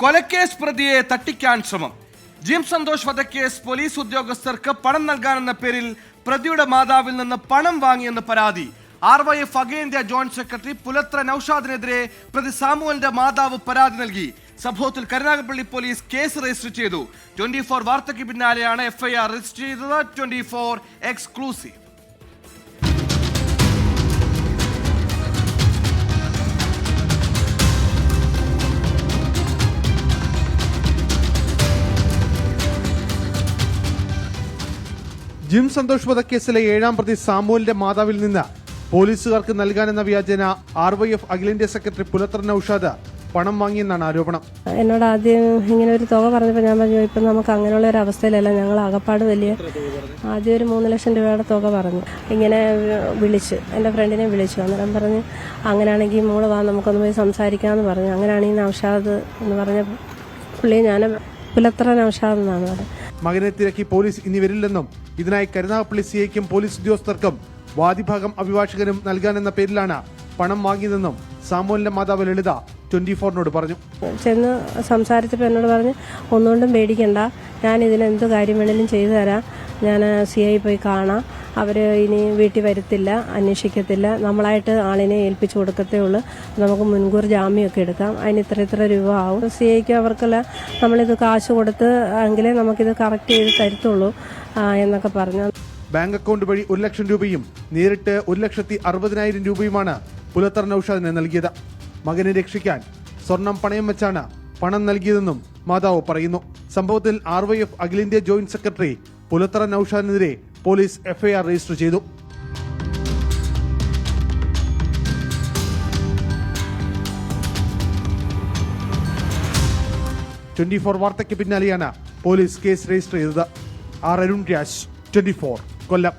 കൊലക്കേസ് പ്രതിയെ തട്ടിക്കാൻ ശ്രമം. ജിം സന്തോഷ് വധക്കേസ് പോലീസ് ഉദ്യോഗസ്ഥർക്ക് പണം നൽകാനെന്ന പേരിൽ പ്രതിയുടെ മാതാവിൽ നിന്ന് പണം വാങ്ങിയെന്ന് പരാതി. ആർ വൈ എഫ് അഖിലേന്ത്യാ ജോയിന്റ് സെക്രട്ടറി പുലത്ര നൌഷാദിനെതിരെ പ്രതി സാമുവലിന്റെ മാതാവ് പരാതി നൽകി. സംഭവത്തിൽ കരുനാഗപ്പള്ളി പോലീസ് കേസ് രജിസ്റ്റർ ചെയ്തു. ട്വന്റി ഫോർ വാർത്തയ്ക്ക് പിന്നാലെയാണ് എഫ്ഐആർ രജിസ്റ്റർ ചെയ്തത്. Twenty four exclusive. Jim Santhosh വധക്കേസിലെ ഏഴാം പ്രതി സാമുവലിന്റെ മാതാവിൽ നിന്ന് പോലീസുകാർക്ക് നൽകാനെന്ന വ്യാജേന ആർ വൈ എഫ് അഖിലേന്ത്യാ സെക്രട്ടറി പുലത്തർ നൌഷാദ് പണം വാങ്ങിയെന്നാണ് ആരോപണം. എന്നോട് ആദ്യം ഇങ്ങനെ ഒരു തുക പറഞ്ഞപ്പോൾ ഞാൻ പറഞ്ഞു ഇപ്പം നമുക്ക് അങ്ങനെയുള്ള ഒരു അവസ്ഥയിലല്ല ഞങ്ങൾ അകപ്പാട് വലിയ ആദ്യം ഒരു മൂന്ന് ലക്ഷം രൂപയുടെ തുക പറഞ്ഞു. ഇങ്ങനെ വിളിച്ച് എന്റെ ഫ്രണ്ടിനെ വിളിച്ചു. അന്നേരം പറഞ്ഞ് അങ്ങനെയാണെങ്കിൽ മോൾ വാ നമുക്കൊന്ന് പോയി സംസാരിക്കാമെന്ന് പറഞ്ഞു. അങ്ങനെയാണെങ്കിൽ നൌഷാദ് എന്ന് പറഞ്ഞ പുള്ളിയെ ഞാൻ പുലത്ര നൌഷാദ് എന്നാണ് പറയുന്നത് മകനെ തിരക്കി പോലീസ് ഇനി വരില്ലെന്നും ഇതിനായി കരുനാഗപ്പള്ളി സി ഐക്കും പോലീസ് ഉദ്യോഗസ്ഥർക്കും വാദിഭാഗം അഭിഭാഷകനും നൽകാനെന്ന പേരിലാണ് പണം വാങ്ങിയതെന്നും സാമൂലിന്റെ മാതാവ് ലളിത ട്വന്റി ഫോറിനോട് പറഞ്ഞു. ചെന്ന് സംസാരിച്ചപ്പോൾ എന്നോട് പറഞ്ഞു ഒന്നുകൊണ്ടും പേടിക്കണ്ട. ഞാൻ ഇതിന് എന്ത് കാര്യം വേണേലും ചെയ്തു തരാം. ഞാൻ സി ഐ പോയി കാണാം. അവർ ഇനി വീട്ടിൽ വരുത്തില്ല അന്വേഷിക്കത്തില്ല. നമ്മളായിട്ട് ആളിനെ ഏൽപ്പിച്ചു കൊടുക്കത്തേ ഉള്ളൂ. നമുക്ക് മുൻകൂർ ജാമ്യമൊക്കെ എടുക്കാം. അതിന് ഇത്ര ഇത്ര രൂപ ആവും. സി ഐക്ക് അവർക്കെല്ലാം നമ്മളിത് കാശ് കൊടുത്ത് എങ്കിലേ നമുക്കിത് കറക്റ്റ് ചെയ്ത് തരത്തുള്ളൂ എന്നൊക്കെ പറഞ്ഞു. ബാങ്ക് അക്കൗണ്ട് വഴി ഒരു ലക്ഷം രൂപയും നേരിട്ട് ഒരു ലക്ഷത്തി അറുപതിനായിരം രൂപയുമാണ് പുലത്തർ നൌഷാദിന് നൽകിയത്. മകനെ രക്ഷിക്കാൻ സ്വർണം പണയം വെച്ചാണ് പണം നൽകിയതെന്നും മാതാവ് പറയുന്നു. സംഭവത്തിൽ ആർ വൈ എഫ് അഖിലേന്ത്യാ ജോയിന്റ് സെക്രട്ടറി പുലത്തറ നൌഷാദിനെതിരെ പോലീസ് എഫ്ഐആർ രജിസ്റ്റർ ചെയ്തു. ട്വന്റി ഫോർ വാർത്തയ്ക്ക് പിന്നാലെയാണ് പോലീസ് കേസ് രജിസ്റ്റർ ചെയ്തത്. R Arun Raj twenty four Kollam.